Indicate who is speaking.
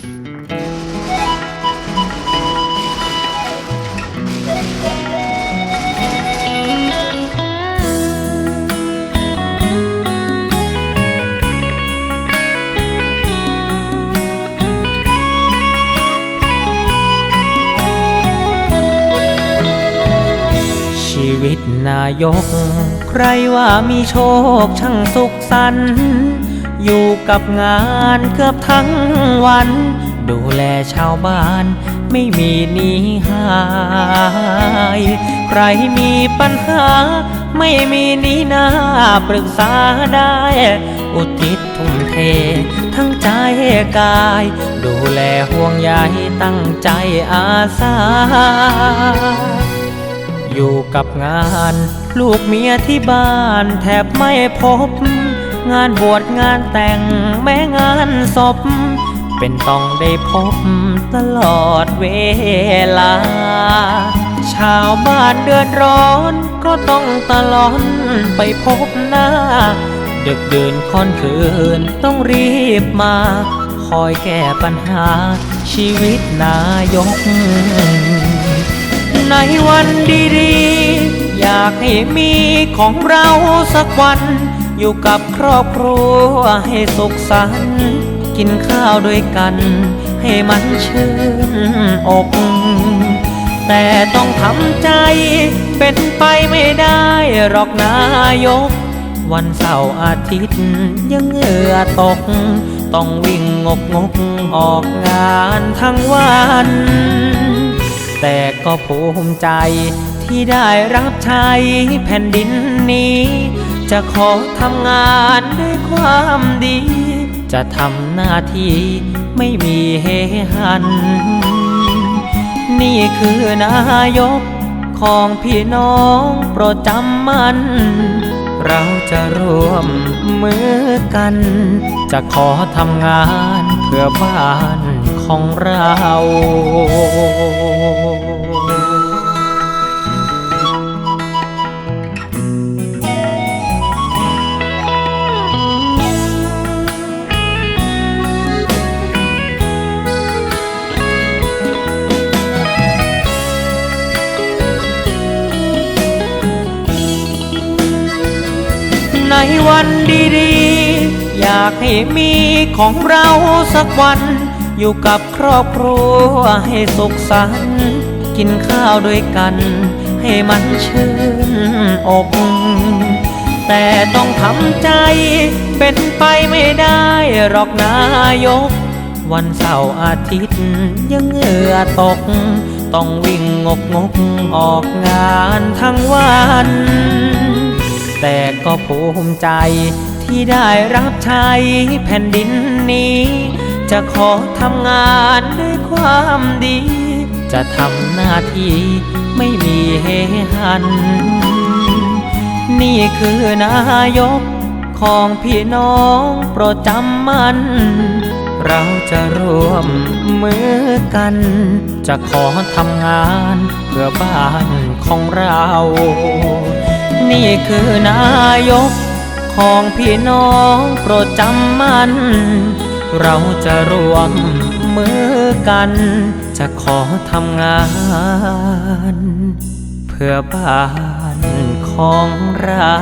Speaker 1: ชีวิตนายก ใครว่ามีโชคช่างสุขสันต์ อยู่กับงานเกือบทั้งวัน ดูแลชาวบ้านไม่มีหนีหาย ใครมีปัญหา ไม่มีหนีหน้าปรึกษาได้ อุทิศทุ่มเท ทั้งใจกาย ดูแลห่วงใยตั้งใจอาสา อยู่กับงาน ลูกเมียที่บ้านแทบไม่พบ งานบวชงานแต่งแม้งานศพ เป็นต้องได้พบตลอดเวลา ชาวบ้านเดือดร้อน ก็ต้องตลอนไปพบหน้า ดึกดื่นค่อนคืนต้องรีบมา คอยแก้ปัญหาชีวิตนายก ในวันดีๆ อยากให้มีของเราสักวัน อยู่กับครอบครัวให้สุขสันต์กินข้าวด้วยกัน ให้มันชื่นอก แต่ต้องทำใจเป็นไปไม่ได้หรอกนายก วันเสาร์อาทิตย์ยังเหงื่อตก ต้องวิ่งงกงกออกงานทั้งวัน แต่ก็ภูมิใจที่ได้รับใช้แผ่นดินนี้ จะขอทำงานด้วยความดี จะทำหน้าที่ไม่มีเฮหัน นี่คือนายกของพี่น้องโปรดจำมัน เราจะร่วมมือกัน จะขอทำงานเพื่อบ้านของเรา วันดีๆ อยากให้มีของเราสักวัน อยู่กับครอบครัวให้สุขสันต์กินข้าวด้วยกัน ให้มันชื่นอกแต่ต้องทำใจเป็นไปไม่ได้หรอกนายก วันเสาร์อาทิตย์ยังเหงื่อตก ต้องวิ่งงกงกออกงานทั้งวัน แต่ก็ภูมิใจที่ได้รับใช้แผ่นดินนี้ จะขอทำงานด้วยความดี จะทำหน้าที่ไม่มีเฮหัน นี่คือนายกของพี่น้องโปรดจำมัน เราจะร่วมมือกัน จะขอทำงานเพื่อบ้านของเรา นี่คือนายกของพี่น้องโปรดจำมัน เราจะรวมมือกัน จะขอทำงาน เพื่อบ้านของเรา